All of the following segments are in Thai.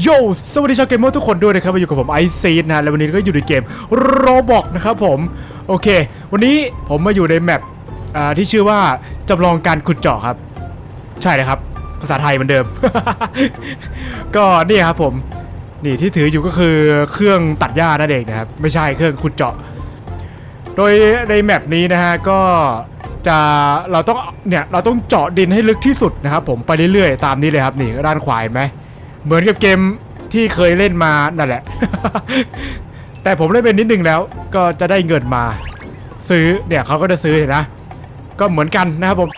โยสวัสดีชาวเกมเมอร์ทุกคนด้วยนะครับมาอยู่กับผมไอซีดนะฮะและวันนี้ก็อยู่ในเกมโรบอกนะครับผม โอเค วันนี้ผมมาอยู่ในแมปที่ชื่อว่าจำลองการขุดเจาะครับ ใช่เลยครับ ภาษาไทยเหมือนเดิม ก็นี่ครับผม นี่ที่ถืออยู่ก็คือเครื่องตัดหญ้านั่นเองนะครับ ไม่ใช่เครื่องขุดเจาะ โดยในแมปนี้นะฮะก็จะเราต้องเนี่ยเราต้องเจาะดินให้ลึกที่สุดนะครับผมไปเรื่อยๆ ตามนี้เลยครับนี่ด้านขวาเห็นไหม เหมือนกับเกมที่เคยเล่นมานั่นแหละ แต่ผมเล่นเป็นนิดนึงแล้ว ก็จะได้เงินมา ซื้อเนี่ยเขาก็จะซื้อเห็นนะ ก็เหมือนกันนะครับผม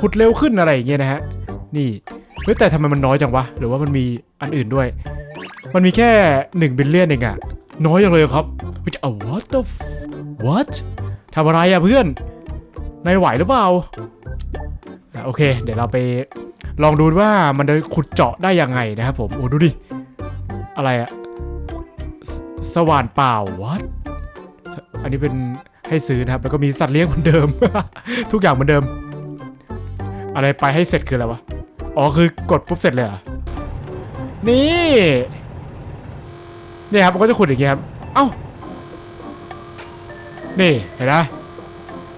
ขุดเร็วขึ้นอะไรอย่างเงี้ยนะฮะนี่เฮ้ยแต่ทำไมมันน้อยจังวะ หรือว่ามันมีอันอื่นด้วย มันมีแค่1บิลเลียนเองอะน้อยจังเลยครับเฮ้ยจะเอา what the what ทำอะไรอะเพื่อนนายไหวหรือเปล่าโอเค เดี๋ยวเราไป ลองดูว่ามันจะขุดเจาะได้ยังไงนะครับผมโอ้ดูดิ อะไรอะสสว่านเปล่า what อันนี้เป็นให้ซื้อนะครับ แล้วก็มีสัตว์เลี้ยงเหมือนเดิม ทุกอย่างเหมือนเดิม อะไรไปให้เสร็จคืออะไรวะ อ๋อคือกดปุ๊บเสร็จเลยเหรอนี่นี่ครับมันก็จะขุดอย่างเงี้ยครับ เอ้า นี่เห็นไหม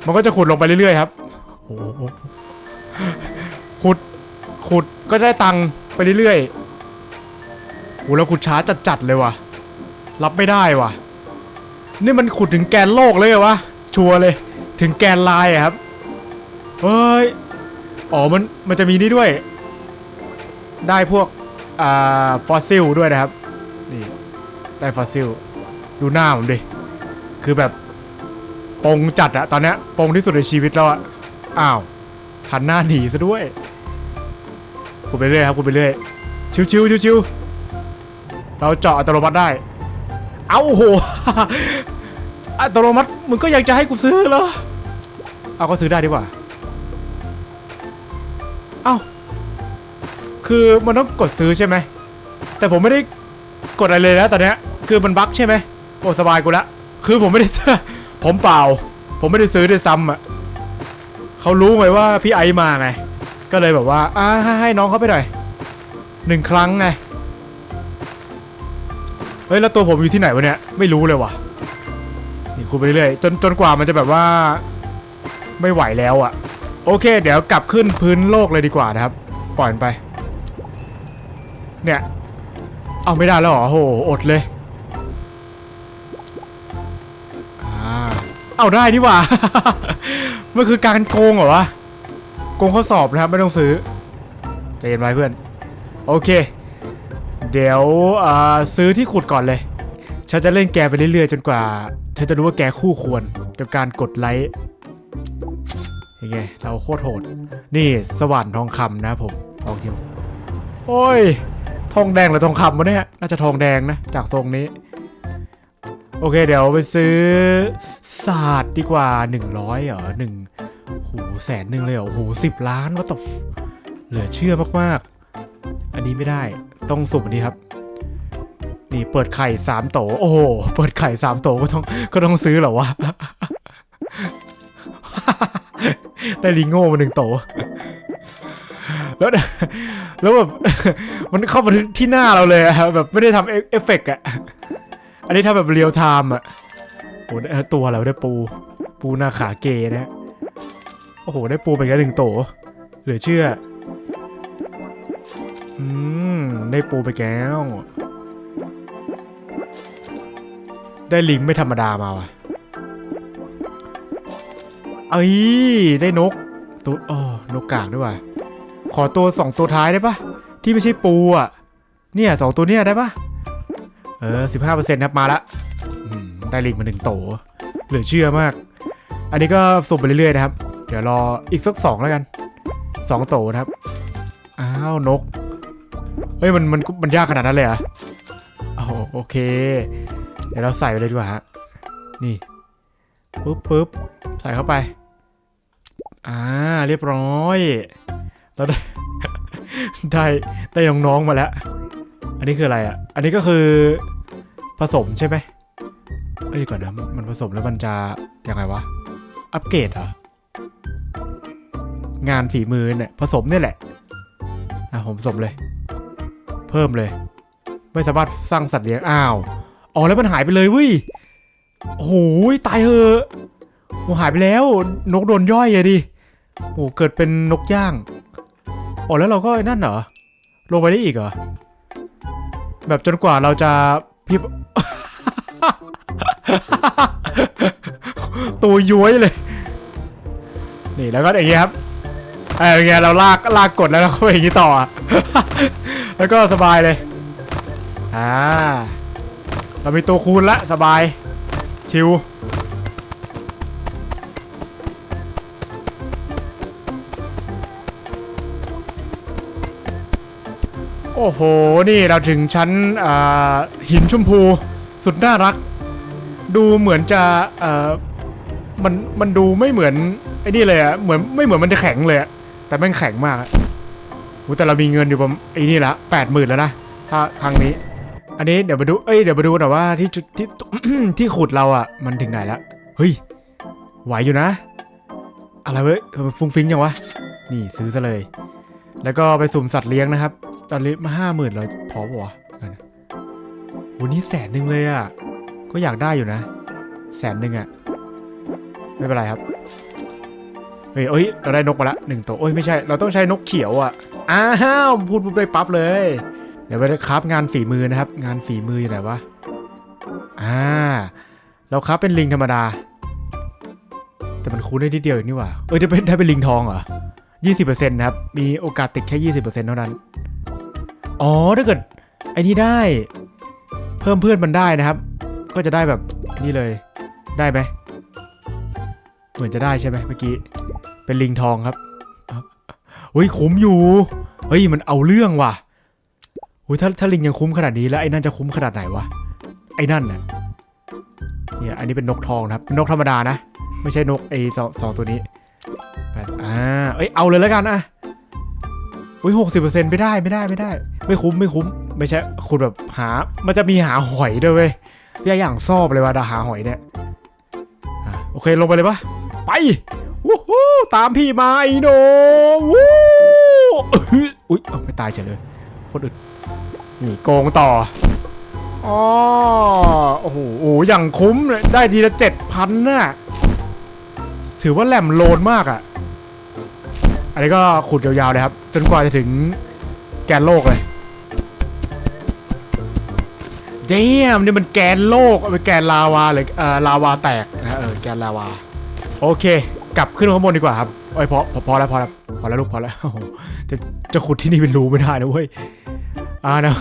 มันก็จะขุดลงไปเรื่อยๆครับ โอ้ขุด ขุดก็ได้ตังค์ไปเรื่อยๆโอ้แล้วขุดช้าจัดๆเลยว่ะ รับไม่ได้ว่ะ นี่มันขุดถึงแกนโลกเลยเหรอวะ ชัวร์เลย ถึงแกนลายอะครับ เฮ้ย อ๋อ มัน มันจะมีนี่ด้วย ได้พวก อ่า ฟอสซิลด้วยนะครับ นี่ ได้ฟอสซิล ดูหน้าผมดิ คือแบบปงจัดอะตอนเนี้ยปงที่สุดในชีวิตแล้วอะอ้าวหันหน้าหนีซะด้วย ขุดไปเรื่อยครับขุดไปเรื่อยชิวชิวชิวชิวเราเจาะอัตโนมัติได้ เอ้าโห อัตโนมัติมึงก็ยังจะให้กูซื้อเหรอ เอาก็ซื้อได้ดีกว่า เอ้า คือมันต้องกดซื้อใช่ไหม แต่ผมไม่ได้กดอะไรเลยนะตอนนี้คือมันบั๊กใช่ไหมโอ้สบายกูละ คือผมไม่ได้ผมเปล่า ผมไม่ได้ซื้อด้วยซ้ำอะเขารู้ไงว่าพี่ไอมาไง ก็เลยแบบว่าอ่าให้น้องเขาไปหน่อยหนึ่งครั้งไงเฮ้ยแล้วตัวผมอยู่ที่ไหนวะเนี่ยไม่รู้เลยว่ะนี่คูณไปเรื่อยจนจนกว่ามันจะแบบว่า ไม่ไหวแล้วอะ โอเค เดี๋ยวกลับขึ้นพื้นโลกเลยดีกว่านะครับปล่อยไปเนี่ยเอาไม่ได้แล้วเหรอโหอดเลยอ่าเอาได้นี่ว่า มันคือการโกงเหรอวะ กงข้อสอบนะครับไม่ต้องซื้อใจเย็นไว้เพื่อน โอเค เดี๋ยวซื้อที่ขุดก่อนเลย ฉันจะเล่นแกไปเรื่อยๆ จนกว่า ฉันจะรู้ว่าแกคู่ควรกับการกดไลค์ยังไงเราโคตรโหด นี่สว่านทองคำนะผมทองเดียวโอ้ย ทองแดงหรือทองคำวะเนี่ย น่าจะทองแดงนะ จากทรงนี้ โอเค เดี๋ยวไปซื้อศาสตร์ดีกว่า 100เหรอหนึ่ง หแสนหนึ่งเลยเหรอโหสิบล้านว่าตบเหลือเชื่อมากๆ อันนี้ไม่ได้ต้องสุ่มอันนี้ครับ นี่เปิดไข่สามโต โอ้โหเปิดไข่สามโตก็ต้องก็ต้องซื้อเหรอวะ ได้ลิงโง่มาหนึ่งโต แล้วแล้วแบบมันเข้ามาที่หน้าเราเลยแบบไม่ได้ทำเอฟเฟกต์อะอันนี้ทำแบบเรียลไทม์อะโอ้ได้ตัวอะไรวได้ปู ปูหน้าขาเกนะฮะ โอ้โห ได้ปูไปแล้วหนึ่งโตเหลือเชื่อ อืม ได้ปูไปแก้ว ได้ลิงไม่ธรรมดามาว่ะ เอ้ย ได้นก ตัวอ๋อนกกากด้วยว่ะ ขอตัวสองตัวท้ายได้ปะที่ไม่ใช่ปูอะ เนี่ยสองตัวเนี่ยได้ปะเออสิบห้าเปอร์เซ็นต์ครับมาละอืมได้ลิงมาหนึ่งโต เหลือเชื่อมาก อันนี้ก็สุ่มไปเรื่อยๆนะครับ เดี๋ยวรออีกสักสองแล้วกันสองโตนะครับ อ้าวนก เฮ้ยมันมันมันยากขนาดนั้นเลยเหรอโอ้โอเค เดี๋ยวเราใส่ไปเลยดีกว่าฮะ นี่ปุ๊บปุ๊บใส่เข้าไป อ่า เรียบร้อย เราได้ ได้ได้น้องๆมาแล้ว อันนี้คืออะไรอะอันนี้ก็คือผสมใช่ไหมเอ้ยก่อนนะ มันผสมแล้วมันจะยังไงวะ อัปเกรดเหรอ งานฝีมือเนี่ยผสมเนี่ยแหละ อะผมผสมเลย เพิ่มเลย ไม่สามารถสร้างสัตว์เลี้ยงอ้าวอ๋อแล้วมันหายไปเลยเว้ยโอ้โหตายเหอะโอหายไปแล้ว นกโดนย่อยอะดิโอ้เกิดเป็นนกย่างอ๋อแล้วเราก็นั่นเหรอลงไปได้อีกเหรอแบบจนกว่าเราจะพี่ตัวย้วยเลย นี่แล้วก็อย่างเงี้ยครับ เอออย่างเราลากลากกดแล้วเราก็ไปอย่างงี้ต่ออะแล้วก็สบายเลย อ่า เรามีตัวคูณละสบาย ชิวโอ้โห นี่เราถึงชั้นอ่าหินชมพูสุดน่ารัก ดูเหมือนจะอ่อมันมันดูไม่เหมือนไอ้นี่เลยอะเหมือนไม่เหมือนมันจะแข็งเลยอะ แต่แม่งแข็งมากอะโหแต่เรามีเงินอยู่ประมาณไอ้นี่ละแปดหมื่นแล้วนะ ถ้าครั้งนี้ อันนี้เดี๋ยวมาดู เอ้ย เดี๋ยวมาดูหน่อยว่าที่จุดที่ ที่ขุดเราอะมันถึงไหนแล้ว เฮ้ย ไหวอยู่นะ อะไรเว้ยมันฟุ้งฟิ้งยังวะ นี่ซื้อซะเลย แล้วก็ไปสุ่มสัตว์เลี้ยงนะครับ ตอนนี้มาห้าหมื่นเราพอปะวะวันนี้แสนหนึ่งเลยอะก็อยากได้อยู่นะ แสนหนึ่งอะไม่เป็นไรครับ ฮ้ยเอ้ยเราได้นกมาละหนึ่งตัวโอ้ยไม่ใช่เราต้องใช้นกเขียวอะอ้าวพูดปุ๊บได้ปั๊บเลย เดี๋ยวไปครับงานฝีมือนะครับ งานฝีมืออยู่ไหนวะอ่าเราครับเป็นลิงธรรมดา แต่มันคูณได้ทีเดียวเองนี่หว่าเอ้ยได้เป็นได้เป็นลิงทองเหรอยี่สิบเปอร์เซ็นต์นะครับ มีโอกาสติดแค่ยี่สิบเปอร์เซ็นต์เท่านั้น อ๋อถ้าเกิดไอ้นี่ได้ เพิ่มเพื่อนมันได้นะครับ ก็จะได้แบบนี่เลยได้ไหมเหมือนจะได้ใช่ไหมเมื่อกี้ เป็นลิงทองครับเฮ้ยคุ้มอยู่เฮ้ยมันเอาเรื่องว่ะโอ้ยถ้าถ้าลิงยังคุ้มขนาดนี้แล้วไอ้นั่นจะคุ้มขนาดไหนวะไอ้นั่นน่ะเนี่ยอันนี้เป็นนกทองครับนกธรรมดานะ ไม่ใช่นกไอ้สองสองตัวนี้แบบอ่าเอ้ยเอาเลยแล้วกันอะอุ้ยหกสิบเปอร์เซ็นต์ไม่ได้ไม่ได้ไม่ได้ ไม่คุ้มไม่คุ้ม ไม่ใช่คุณแบบหา มันจะมีหาหอยด้วยเว้ยพี่อย่างชอบเลยว่าดาหาหอยเนี่ยอโอเคลงไปเลยปะไป วู้ฮู้ตามพี่มาไอ้โนวู้อุ้ยเอาไม่ตายเฉยเลยโคตรอึดนี่โกงต่ออ๋อโอ้โหโอ้ย่างคุ้มเลยได้ทีละเจ็ดพันน่ะถือว่าแหลมโลนมากอะ อันนี้ก็ขุดยาวๆเลยครับ จนกว่าจะถึงแกนโลกเลยเจมนี่มันแกนโลกเอาไปแกนลาวาเลยเอ่อลาวาแตกนะฮะเออแกนลาวา โอเค กลับขึ้นข้างบนดีกว่าครับโอ้ยพอพอพอแล้วพอแล้วพอแล้วลูกพอแล้วจะจะขุดที่นี่เป็นรูไม่ได้นะเว้ยอ่านะ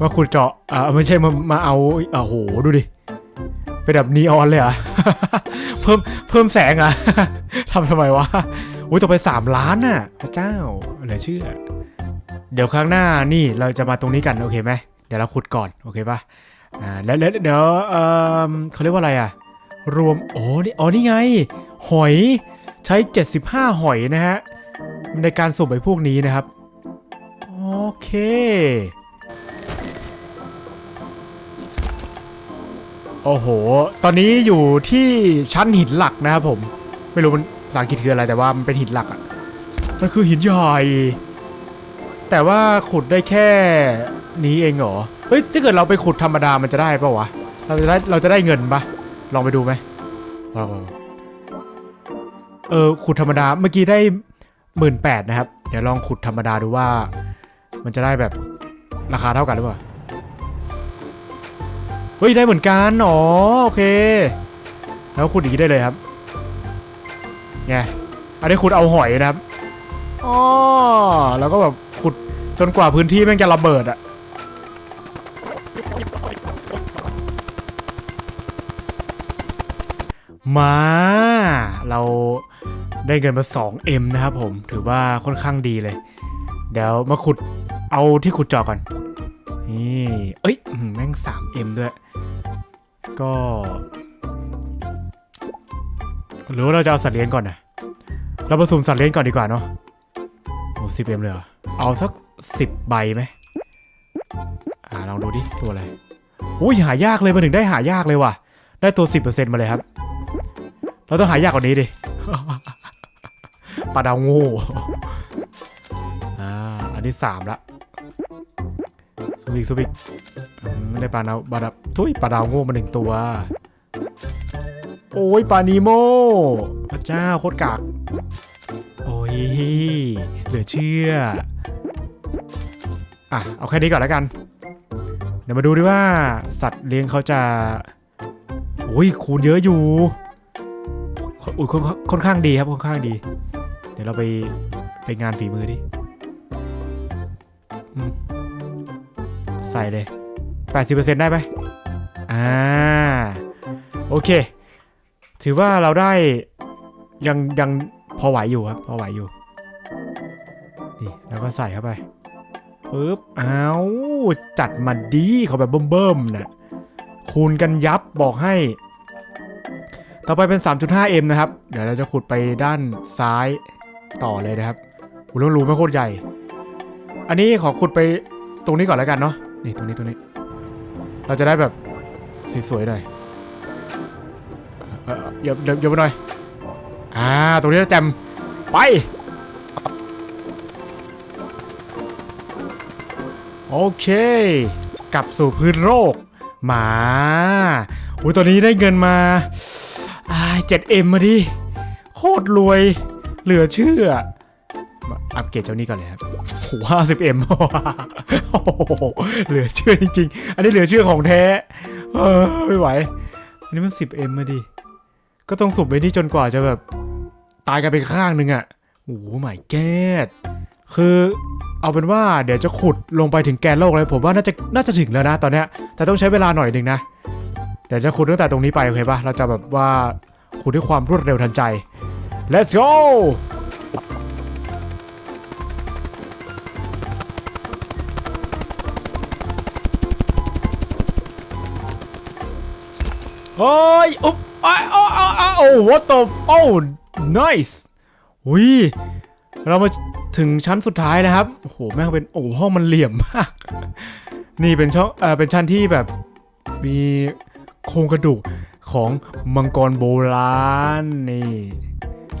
มาขุดเจาะอ่าไม่ใช่มามาเอาอ่าโหดูดิเป็นแบบนีออนเลยอะเพิ่มเพิ่มแสงอะทำทำไมวะอุ้ยต่อไปสามล้านน่ะพระเจ้าเหลือเชื่อ เดี๋ยวครั้งหน้านี่เราจะมาตรงนี้กันโอเคไหมเดี๋ยวเราขุดก่อนโอเคปะอ่าแล้วแล้วเดี๋ยวเออเขาเรียกว่าอะไรอะรวม อ๋อนี่อ๋อนี่ไง หอย ใช้ 75 หอยนะฮะ ในการสุ่มไอ้พวกนี้นะครับ โอเค โอ้โห ตอนนี้อยู่ที่ชั้นหินหลักนะครับผม ไม่รู้มันภาษาอังกฤษคืออะไรแต่ว่ามันเป็นหินหลักอะ่ะ มันคือหินใหญ่แต่ว่าขุดได้แค่นี้เองเหรอ เฮ้ย ถ้าเกิดเราไปขุดธรรมดามันจะได้ปะวะ เราจะได้เราจะได้เงินปะลองไปดูไหมลอง เออขุดธรรมดาเมื่อกี้ได้หมื่นแปดนะครับ เดี๋ยวลองขุดธรรมดาดูว่า มันจะได้แบบราคาเท่ากันหรือเปล่า เฮ้ย ได้เหมือนกันอ๋อโอเค แล้วขุดอย่างนี้ได้เลยครับไงอันนี้ขุดเอาหอยนะครับอ๋อแล้วก็แบบขุดจนกว่าพื้นที่แม่งจะระเบิดอะมา เราได้เงินมา 2M นะครับผมถือว่าค่อนข้างดีเลย เดี๋ยวมาขุดเอาที่ขุดเจอก่อน นี่ เอ้ยแม่ง 3M ด้วย ก็ หรือว่าเราจะเอาสัตว์เลี้ยงก่อนนะเราผสมสัตว์เลี้ยงก่อนดีกว่าเนาะโอ้สิบเอ็มเลยเหรอ เอาสักสิบใบไหมอ่าลองดูดิ ตัวอะไร อุ้ยหายากเลยมาถึงได้หายากเลยว่ะ ได้ตัวสิบเปอร์เซ็นต์มาเลยครับ เราต้องหายากกว่านี้ดิปลาดาวโง่อ่า อันที่สามละซูบิกซูบิกอ่ได้ปลาดาวปลาดาวทุยปลาดาวโง่มาหนึ่งตัว โอ้ยปลานีโมพระเจ้าโคตรกาก โอ้ย เหลือเชื่อ อะ เอาแค่นี้ก่อนแล้วกัน เดี๋ยวมาดูดิว่า สัตว์เลี้ยงเขาจะโอ้ยคูณเยอะอยู่ อุ้ยค่อนค่อนข้างดีครับค่อนข้างดี เดี๋ยวเราไปไปงานฝีมือดิใส่เลย 80%ได้ไหมอ่า โอเค ถือว่าเราได้ยังยังพอไหวอยู่ครับ พอไหวอยู่ นี่แล้วก็ใส่เข้าไปปึ๊บอ้าวจัดมันดีเขาแบบเบิ่มๆนะคูณกันยับบอกให้ ต่อไปเป็น 3.5m นะครับ เดี๋ยวเราจะขุดไปด้านซ้ายต่อเลยนะครับอุลรูไม่โคตรใหญ่ อันนี้ขอขุดไปตรงนี้ก่อนแล้วกันเนาะ นี่ตรงนี้ตรงนี้ เราจะได้แบบสวยๆหน่อยเดี๋ยวเดี๋ยวเดี๋ยวไปหน่อย อ่า ตรงนี้แจมไป โอเค กลับสู่พื้นโลกหมาอุ้ยตอนนี้ได้เงินมา 7M มาดิ โคตรรวย เหลือเชื่อมาอัปเกรดเจ้านี้ก่อนเลยครับโหห้าสิบเอ็มโอ้โหเหลือเชื่อจริงๆ อันนี้เหลือเชื่อของแท้ เออไม่ไหว อันนี้มัน 10M มาดิ ก็ต้องสุบไปนี่จนกว่าจะแบบ ตายกันไปข้างหนึ่งอะ่ะโอ้โหไม่แก้ดคือเอาเป็นว่าเดี๋ยวจะขุดลงไปถึงแกนโลกเลยผมว่าน่าจะน่าจะถึงแล้วนะตอนเนี้ยแต่ต้องใช้เวลาหน่อยหนึ่งนะเดี๋ยวจะขุดตั้งแต่ตรงนี้ไปโอเคปะเราจะแบบว่า ขุดด้วยความรวดเร็วทันใจ let's go เฮ้ยอุ๊บอ้ายอ้าวอ้าวอ้าวโอ้ what the โอ้ nice อุ้ยเรามาถึงชั้นสุดท้ายนะครับ โอ้โห แม่งเป็น โอ้ห้องมันเหลี่ยมมาก นี่เป็นช่อง เออเป็นชั้นที่แบบ มีโครงกระดูก ของมังกรโบราณนี่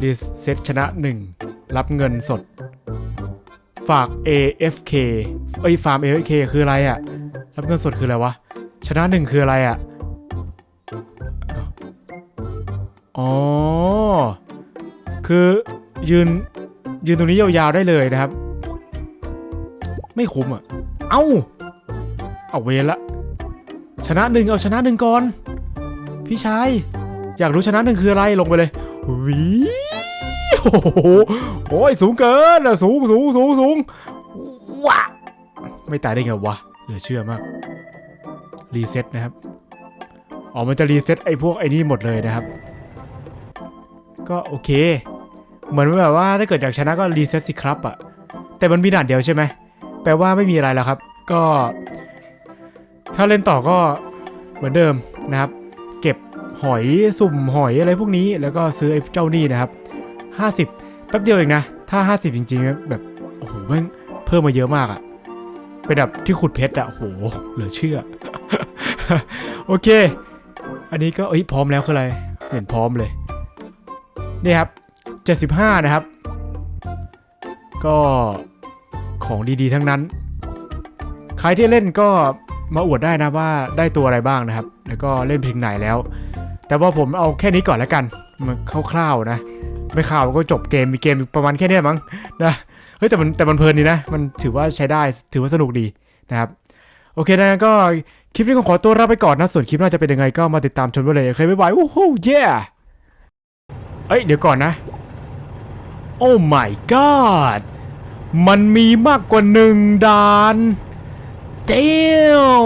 รีเซ็ตชนะหนึ่งรับเงินสด ฝาก AFK เอ้ยฟาร์ม AFK คืออะไรอะรับเงินสดคืออะไรวะ ชนะหนึ่งคืออะไรอะอ๋อ คือยืน ยืนตรงนี้ยาวๆได้เลยนะครับ ไม่คุ้มอะ เอ้า เอาเวละ ชนะหนึ่งเอาชนะหนึ่งก่อน พี่ชาย อยากรู้ชนะหนึ่งคืออะไรลงไปเลยวิโอ้โหโอ้ยสูงเกินอะสูงสูงสูงสูงว้าไม่ตายได้ไงวะเหลือเชื่อมากรีเซ็ตนะครับอ๋อมันจะรีเซ็ตไอ้พวกไอ้นี่หมดเลยนะครับ ก็โอเค เหมือนแบบว่าถ้าเกิดอยากชนะก็รีเซ็ตสิครับอะแต่มันมีด่านเดียวใช่ไหมแปลว่าไม่มีอะไรแล้วครับ ก็ ถ้าเล่นต่อก็เหมือนเดิมนะครับเก็บ หอยสุ่มหอยอะไรพวกนี้ แล้วก็ซื้อไอ้เจ้านี่นะครับ 50 แป๊บเดียวเองนะ ถ้า 50 จริงๆนะแบบ โอ้โหแม่งเพิ่มมาเยอะมากอะเป็นแบบที่ขุดเพชรอะโอ้โห เหลือเชื่อ โอเค อันนี้ก็เอ้ยพร้อมแล้วคืออะไร เห็นพร้อมเลย นี่ครับ 75 นะครับ ก็ของดีๆทั้งนั้น ใครที่เล่นก็มาอวดได้นะว่าได้ตัวอะไรบ้างนะครับ แล้วก็เล่นถึงไหนแล้ว แต่ว่าผมเอาแค่นี้ก่อนแล้วกันมันคร่าวๆนะ ไม่ข่าวก็จบเกมมีเกมประมาณแค่นี้มั้งนะเฮ้ยแต่มันแต่มันเพลินดีนะ มันถือว่าใช้ได้ถือว่าสนุกดีนะครับโอเคนะก็คลิปนี้ก็ขอตัวลาไปก่อนนะส่วนคลิปหน้าจะเป็นยังไงก็มาติดตามชมไว้เลยโอเคบ๊ายบายโอ้โหเย้เอ้ยเดี๋ยวก่อนนะ โอ้ my god มันมีมากกว่าหนึ่งด่านเด m